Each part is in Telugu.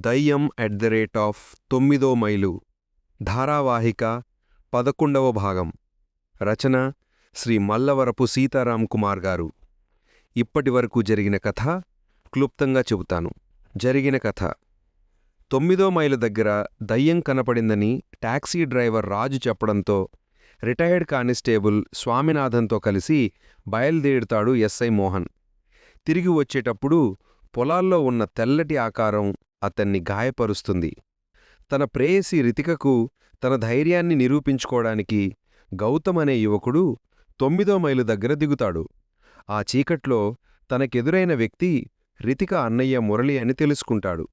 దయ్యం ఎట్ ద రేట్ ఆఫ్ తొమ్మిదో మైలు. ధారావాహిక పదకొండవ భాగం. రచన శ్రీ మల్లవరపు సీతారాం కుమార్ గారు. ఇప్పటివరకు జరిగిన కథ క్లుప్తంగా చెబుతాను. జరిగిన కథ. తొమ్మిదో మైలు దగ్గర దయ్యం కనపడిందని టాక్సీ డ్రైవర్ రాజు చెప్పడంతో రిటైర్డ్ కానిస్టేబుల్ స్వామినాథన్తో కలిసి బయలుదేరుతాడు ఎస్ఐ మోహన్. తిరిగి వచ్చేటప్పుడు పొలాల్లో ఉన్న తెల్లటి ఆకారం అతన్ని గాయపరుస్తుంది. తన ప్రేయసి రితికకు తన ధైర్యాన్ని నిరూపించుకోవడానికి గౌతమ్ అనే యువకుడు తొమ్మిదో మైలు దగ్గర దిగుతాడు. ఆ చీకట్లో తనకెదురైన వ్యక్తి రితిక అన్నయ్య మురళి అని తెలుసుకుంటాడు.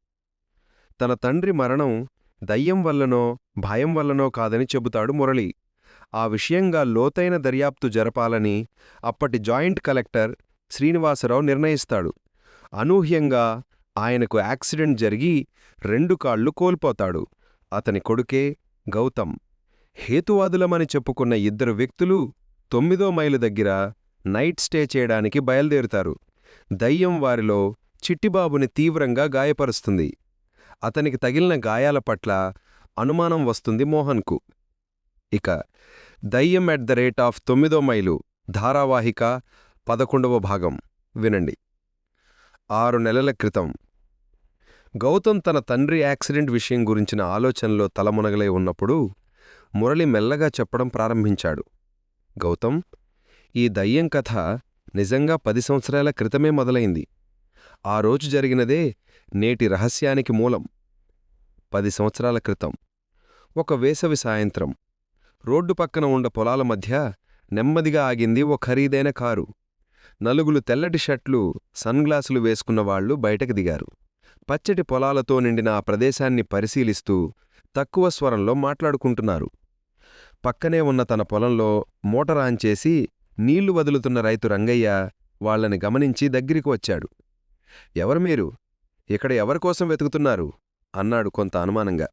తన తండ్రి మరణం దయ్యం వల్లనో భయం వల్లనో కాదని చెబుతాడు మురళి. ఆ విషయంగా లోతైన దర్యాప్తు జరపాలని అప్పటి జాయింట్ కలెక్టర్ శ్రీనివాసరావు నిర్ణయిస్తాడు. అనూహ్యంగా ఆయనకు యాక్సిడెంట్ జరిగి రెండు కాళ్ళు కోల్పోతాడు. అతని కొడుకే గౌతమ్. హేతువాదులమని చెప్పుకున్న ఇద్దరు వ్యక్తులు తొమ్మిదో మైలు దగ్గర నైట్ స్టే చేయడానికి బయలుదేరుతారు. దయ్యం వారిలో చిట్టిబాబుని తీవ్రంగా గాయపరుస్తుంది. అతనికి తగిలిన గాయాల పట్ల అనుమానం వస్తుంది మోహన్కు. ఇక దయ్యం ఎట్ ద రేట్ ఆఫ్ తొమ్మిదో మైలు ధారావాహిక పదకొండవ భాగం. వినండి. ఆరు నెలల క్రితం గౌతమ్ తన తండ్రి యాక్సిడెంట్ విషయం గురించిన ఆలోచనలో తలమునగలై ఉన్నప్పుడు మురళి మెల్లగా చెప్పడం ప్రారంభించాడు. గౌతమ్ ఈ దయ్యం కథ నిజంగా పది సంవత్సరాల క్రితమే మొదలైంది. ఆ రోజు జరిగినదే నేటి రహస్యానికి మూలం. పది సంవత్సరాల క్రితం. ఒక వేసవి సాయంత్రం. రోడ్డు పక్కన ఉండ పొలాల మధ్య నెమ్మదిగా ఆగింది ఓ ఖరీదైన కారు. నలుగులు తెల్లటి షర్ట్లు సన్గ్లాసులు వేసుకున్నవాళ్ళు బయటకు దిగారు. పచ్చటి పొలాలతో నిండిన ఆ ప్రదేశాన్ని పరిశీలిస్తూ తక్కువ స్వరంలో మాట్లాడుకుంటున్నారు. పక్కనే ఉన్న తన పొలంలో మోటరాన్ చేసి నీళ్ళు వదులుతున్న రైతు రంగయ్య వాళ్ళని గమనించి దగ్గరికి వచ్చాడు. ఎవరు మీరు? ఇక్కడ ఎవరికోసం వెతుకుతున్నారు? అన్నాడు కొంత అనుమానంగా.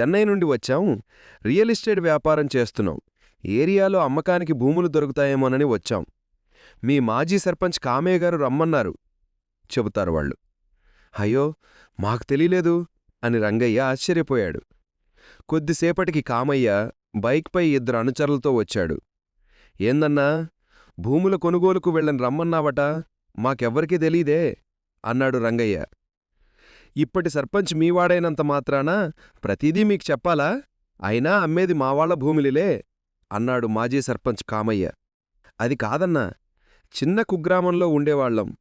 చెన్నై నుండి వచ్చాం. రియల్ ఎస్టేట్ వ్యాపారం చేస్తున్నాం. ఏరియాలో అమ్మకానికి భూములు దొరుకుతాయేమోనని వచ్చాం. మీ మాజీ సర్పంచ్ కామయ్య గారు రమ్మన్నారు చెబుతారు వాళ్ళు. అయ్యో మాకు తెలియలేదు అని రంగయ్య ఆశ్చర్యపోయాడు. కొద్దిసేపటికి కామయ్య బైక్పై ఇద్దరు అనుచరులతో వచ్చాడు. ఏందన్నా భూముల కొనుగోలుకు వెళ్ళని రమ్మన్నావట మాకెవ్వరికీ తెలీదే అన్నాడు రంగయ్య. ఇప్పటి సర్పంచ్ మీవాడైనంత మాత్రాన ప్రతిదీ మీకు చెప్పాలా? అయినా అమ్మేది మావాళ్ళ భూమిలిలే అన్నాడు మాజీ సర్పంచ్ కామయ్య. అది కాదన్నా చిన్న కుగ్రామంలో ఉండేవాళ్ళం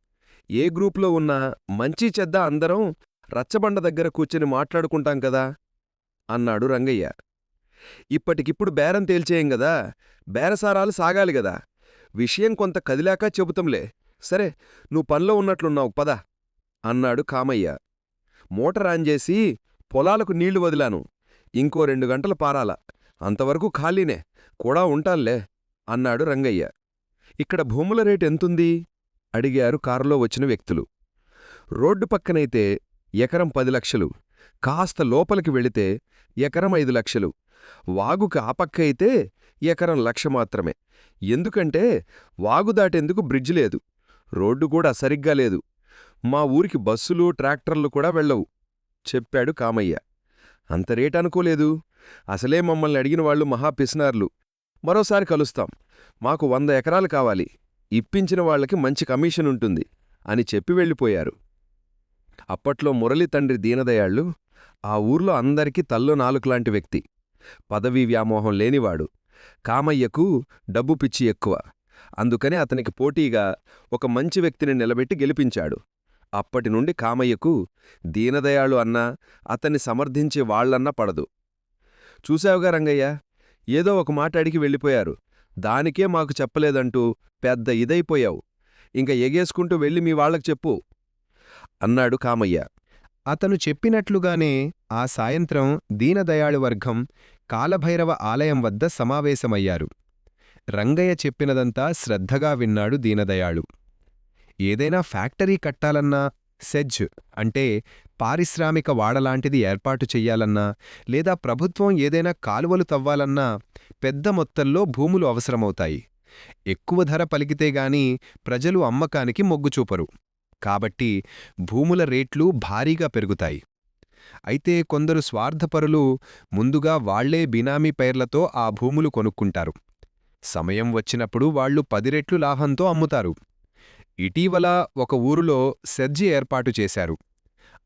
ఏ గ్రూప్లో ఉన్నా మంచి చెద్ద అందరం రచ్చబండ దగ్గర కూర్చుని మాట్లాడుకుంటాం కదా అన్నాడు రంగయ్య. ఇప్పటికిప్పుడు బేరం తేల్చేయం గదా బేరసారాలు సాగాలి గదా విషయం కొంత కదిలాక చెబుతంలే. సరే నువ్వు పనిలో ఉన్నట్లున్నావు పద అన్నాడు కామయ్య. మోటార్ ఆన్ చేసి పొలాలకు నీళ్ళు వదిలాను. ఇంకో రెండు గంటలు పారాల. అంతవరకు ఖాళీనే కూడా ఉంటాన్లే అన్నాడు రంగయ్య. ఇక్కడ భూముల రేటు ఎంతుంది? అడిగారు కారులో వచ్చిన వ్యక్తులు. రోడ్డు పక్కనైతే ఎకరం పది లక్షలు కాస్త లోపలికి వెళితే ఎకరం ఐదు లక్షలు వాగుకి పక్క అయితే ఎకరం లక్ష మాత్రమే. ఎందుకంటే వాగు దాటేందుకు బ్రిడ్జ్ లేదు రోడ్డు కూడా సరిగ్గా లేదు మా ఊరికి బస్సులు ట్రాక్టర్లు కూడా వెళ్ళవు చెప్పాడు కామయ్య. అంత రేట్ అనుకోలేదు అసలే మమ్మల్ని అడిగిన వాళ్ళు మహాపిసినార్లు మరోసారి కలుస్తాం మాకు వంద ఎకరాలు కావాలి ఇప్పించిన వాళ్ళకి మంచి కమిషన్ ఉంటుంది అని చెప్పి వెళ్ళిపోయారు. అప్పట్లో మురళి తండ్రి దీనదయాళ్ళు ఆ ఊర్లో అందరికీ తల్లో నాలుకలాంటి వ్యక్తి. పదవీ వ్యామోహం లేనివాడు. కామయ్యకు డబ్బు పిచ్చి ఎక్కువ. అందుకని అతనికి పోటీగా ఒక మంచి వ్యక్తిని నిలబెట్టి గెలిపించాడు. అప్పటి నుండి కామయ్యకు దీనదయాళు అన్నా అతన్ని సమర్థించే వాళ్ళన్నా పడదు. చూశావుగా రంగయ్య ఏదో ఒక మాట అడిగి వెళ్ళిపోయారు. దానికే మాకు చెప్పలేదంటూ పెద్ద ఇదైపోయావు. ఇంక ఎగేసుకుంటూ వెళ్ళి మీ వాళ్ళకు చెప్పు. అన్నాడు కామయ్య. అతను చెప్పినట్లుగానే ఆ సాయంత్రం దీనదయాళు వర్గం కాలభైరవ ఆలయం వద్ద సమావేశమయ్యారు. రంగయ్య చెప్పినదంతా శ్రద్ధగా విన్నాడు దీనదయాళు. ఏదైనా ఫ్యాక్టరీ కట్టాలన్నా సెజ్ అంటే పారిశ్రామిక వాడలాంటిది ఏర్పాటు చెయ్యాలన్నా లేదా ప్రభుత్వం ఏదైనా కాలువలు తవ్వాలన్నా పెద్ద మొత్తంలో భూములు అవసరమవుతాయి. ఎక్కువ ధర పలికితేగాని ప్రజలు అమ్మకానికి మొగ్గుచూపరు కాబట్టి భూముల రేట్లు భారీగా పెరుగుతాయి. అయితే కొందరు స్వార్థపరులు ముందుగా వాళ్ళే బినామీ పేర్లతో ఆ భూములు కొనుక్కుంటారు. సమయం వచ్చినప్పుడు వాళ్ళు పది రెట్లు లాభంతో అమ్ముతారు. ఇటీవల ఒక ఊరులో సెర్జి ఏర్పాటు చేశారు.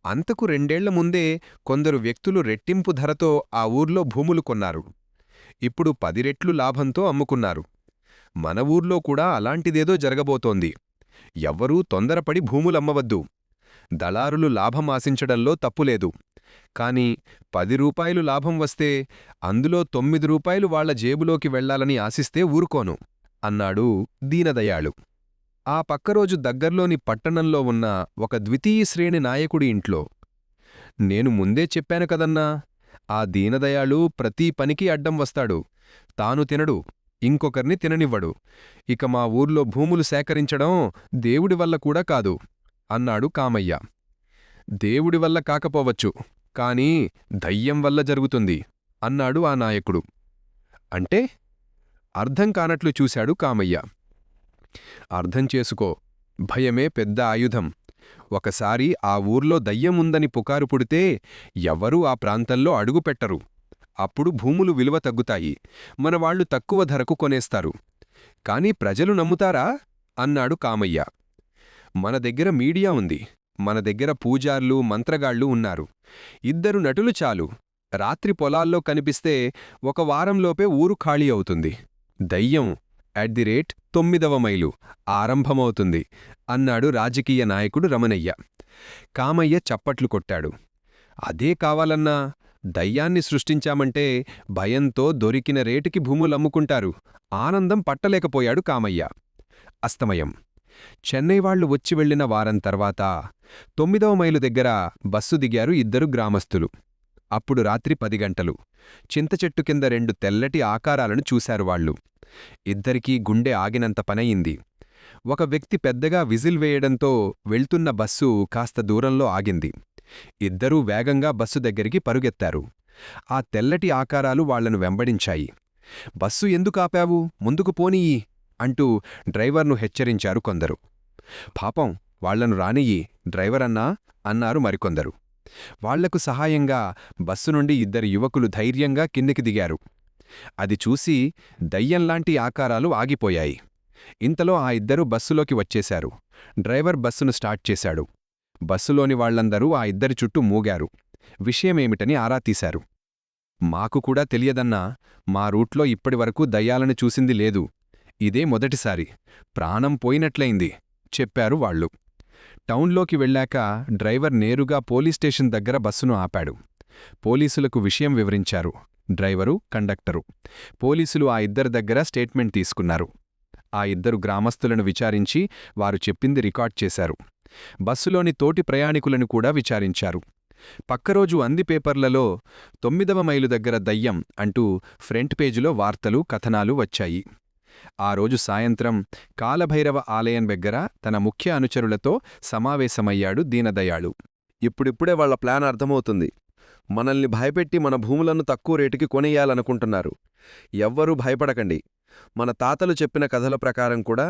అంతకు రెండేళ్ళ ముందే కొందరు వ్యక్తులు రెట్టింపు ధరతో ఆ ఊర్లో భూములు కొన్నారు. ఇప్పుడు పది రెట్లు లాభంతో అమ్ముకున్నారు. మన ఊర్లో కూడా అలాంటిదేదో జరగబోతోంది. ఎవ్వరూ తొందరపడి భూములమ్మవద్దు దళారులు లాభం ఆశించడంలో తప్పులేదు. కాని పది రూపాయలు లాభం వస్తే అందులో తొమ్మిది రూపాయలు వాళ్ళ జేబులోకి వెళ్ళాలని ఆశిస్తే ఊరుకోను అన్నాడు దీనదయాళు. ఆ పక్కరోజు దగ్గర్లోని పట్టణంలో ఉన్న ఒక ద్వితీయ శ్రేణి నాయకుడి ఇంట్లో. నేను ముందే చెప్పాను కదన్నా ఆ దీనదయాళు ప్రతి పనికి అడ్డం వస్తాడు. తాను తినడు ఇంకొకర్ని తిననివ్వడు. ఇక మా ఊర్లో భూములు సేకరించడం దేవుడి వల్ల కూడా కాదు అన్నాడు కామయ్య. దేవుడి వల్ల కాకపోవచ్చు కాని దయ్యం వల్ల జరుగుతుంది అన్నాడు ఆ నాయకుడు. అంటే అర్థం కానట్లు చూశాడు కామయ్య. అర్థం చేసుకో. భయమే పెద్ద ఆయుధం. ఒకసారి ఆ ఊర్లో దయ్యముందని పుకారు పుడితే ఎవ్వరూ ఆ ప్రాంతంలో అడుగుపెట్టరు అప్పుడు భూములు విలువ తగ్గుతాయి. మనవాళ్ళు తక్కువ ధరకు కొనేస్తారు. కాని ప్రజలు నమ్ముతారా? అన్నాడు కామయ్య. మన దగ్గర మీడియా ఉంది. మన దగ్గర పూజార్లు మంత్రగాళ్ళు ఉన్నారు. ఇద్దరు నటులు చాలు. రాత్రి పొలాల్లో కనిపిస్తే ఒక వారంలోపే ఊరు ఖాళీ అవుతుంది. దయ్యం అట్ ది రేట్ తొమ్మిదవ మైలు. ఆరంభమవుతుంది. అన్నాడు రాజకీయ నాయకుడు రమణయ్య. కామయ్య చప్పట్లు కొట్టాడు. అదే కావాలన్నా? దయ్యాన్ని సృష్టించామంటే భయంతో దొరికిన రేటుకి భూములమ్ముకుంటారు ఆనందం పట్టలేకపోయాడు కామయ్య. అస్తమయం. చెన్నై వాళ్ళు వచ్చి వెళ్ళిన వారం తర్వాత తొమ్మిదవ మైలు దగ్గర బస్సు దిగారు ఇద్దరు గ్రామస్తులు. అప్పుడు రాత్రి పది గంటలు. చింతచెట్టు కింద రెండు తెల్లటి ఆకారాలను చూశారు వాళ్ళు. ఇద్దరికీ గుండె ఆగినంత పనయింది. ఒక వ్యక్తి పెద్దగా విజిల్ వేయడంతో వెళ్తున్న బస్సు కాస్త దూరంలో ఆగింది. ఇద్దరూ వేగంగా బస్సు దగ్గరికి పరుగెత్తారు. ఆ తెల్లటి ఆకారాలు వాళ్ళను వెంబడించాయి. బస్సు ఎందుకాపావు ముందుకు పోనీయి అంటూ డ్రైవర్ను హెచ్చరించారు కొందరు. పాపం వాళ్ళను రానియ్యి డ్రైవరన్నా అన్నారు మరికొందరు. వాళ్ళకు సహాయంగా బస్సు నుండి ఇద్దరు యువకులు ధైర్యంగా కిందికి దిగారు. అది చూసి దయ్యంలాంటి ఆకారాలు ఆగిపోయాయి. ఇంతలో ఆ ఇద్దరు బస్సులోకి వచ్చేశారు. డ్రైవర్ బస్సును స్టార్ట్ చేశాడు. బస్సులోని వాళ్ళందరూ ఆ ఇద్దరి చుట్టూ మూగారు. విషయమేమిటని ఆరా తీశారు. మాకు కూడా తెలియదన్నా మా రూట్లో ఇప్పటివరకు దయ్యాలను చూసింది లేదు. ఇదే మొదటిసారి. ప్రాణం పోయినట్లయింది చెప్పారు వాళ్ళు. టౌన్లోకి వెళ్ళాక డ్రైవర్ నేరుగా పోలీస్ స్టేషన్ దగ్గర బస్సును ఆపాడు. పోలీసులకు విషయం వివరించారు. Driver conductor. పోలీసులు ఆ ఇద్దరి దగ్గర స్టేట్మెంట్ తీసుకున్నారు. ఆ ఇద్దరు గ్రామస్తులను విచారించి వారు చెప్పింది రికార్డ్ చేశారు. బస్సులోని తోటి ప్రయాణికులను కూడా విచారించారు. పక్కరోజు అంది పేపర్లలో తొమ్మిదవ మైలు దగ్గర దయ్యం అంటూ ఫ్రంట్ పేజీలో వార్తలు కథనాలు వచ్చాయి. ఆ రోజు సాయంత్రం కాలభైరవ ఆలయం దగ్గర తన ముఖ్య అనుచరులతో సమావేశమయ్యాడు దీనదయాళు. ఇప్పుడిప్పుడే వాళ్ళ ప్లాన్ అర్థమవుతుంది. మనల్ని భయపెట్టి మన భూములను తక్కువ రేటుకి కొనేయాలనుకుంటున్నారు. ఎవ్వరూ భయపడకండి. మన తాతలు చెప్పిన కథల ప్రకారం కూడా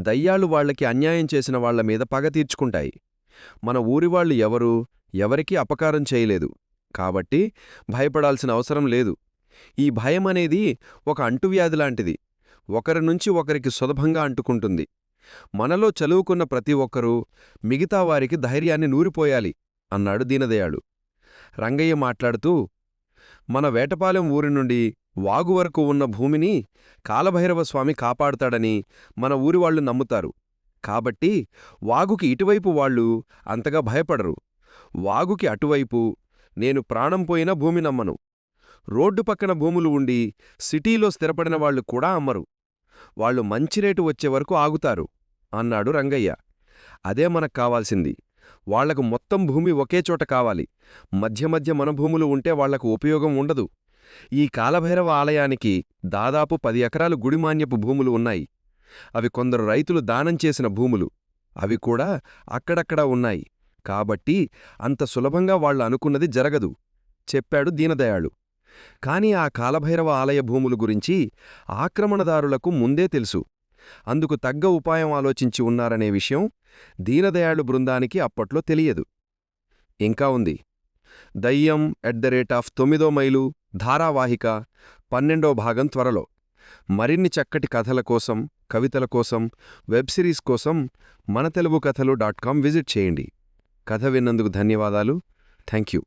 దయ్యాళ్ళు వాళ్ళకి అన్యాయం చేసిన వాళ్ళ మీద పగ తీర్చుకుంటాయి. మన ఊరివాళ్ళు ఎవరూ ఎవరికీ అపకారం చేయలేదు. కాబట్టి భయపడాల్సిన అవసరం లేదు. ఈ భయమనేది ఒక అంటువ్యాధిలాంటిది ఒకరి నుంచి ఒకరికి సులభంగా అంటుకుంటుంది. మనలో చదువుకున్న ప్రతి ఒక్కరూ మిగతా వారికి ధైర్యాన్ని నూరిపోయాలి అన్నాడు దీనదయాడు రంగయ్య మాట్లాడుతూ మన వేటపాలెం ఊరి నుండి వాగు వరకు ఉన్న భూమిని కాలభైరవస్వామి కాపాడుతాడని మన ఊరివాళ్ళు నమ్ముతారు. కాబట్టి వాగుకి ఇటువైపు వాళ్ళు అంతగా భయపడరు. వాగుకి అటువైపు నేను ప్రాణం పోయిన భూమి నమ్మను. రోడ్డు పక్కన భూములు ఉండి సిటీలో స్థిరపడిన వాళ్ళు కూడా అమ్మరు. వాళ్ళు మంచి రేటు వచ్చే వరకు ఆగుతారు అన్నాడు రంగయ్య. అదే మనకు కావాల్సింది. వాళ్ళకు మొత్తం భూమి ఒకే చోట కావాలి. మధ్య మధ్య మన భూములు ఉంటే వాళ్ళకు ఉపయోగం ఉండదు. ఈ కాలభైరవ ఆలయానికి దాదాపు పది ఎకరాలు గుడిమాన్యపు భూములు ఉన్నాయి. అవి కొందరు రైతులు దానం చేసిన భూములు. అవి కూడా అక్కడక్కడా ఉన్నాయి. కాబట్టి అంత సులభంగా వాళ్ళు అనుకున్నది జరగదు. చెప్పాడు దీనదయాళు. కాని ఆ కాలభైరవ ఆలయ భూములు గురించి ఆక్రమణదారులకు ముందే తెలుసు. అందుకు తగ్గ ఉపాయం ఆలోచించి ఉన్నారనే విషయం దీనదయాళు బృందానికి అప్పట్లో తెలియదు. ఇంకా ఉంది. దయ్యం ఎట్ ద రేట్ ఆఫ్ తొమ్మిదో మైలు ధారావాహిక పన్నెండో భాగం త్వరలో. మరిన్ని చక్కటి కథల కోసం కవితల కోసం వెబ్ సిరీస్ కోసం మన తెలుగు కథలు డాట్ కాం విజిట్ చేయండి. కథ విన్నందుకు ధన్యవాదాలు. Thank you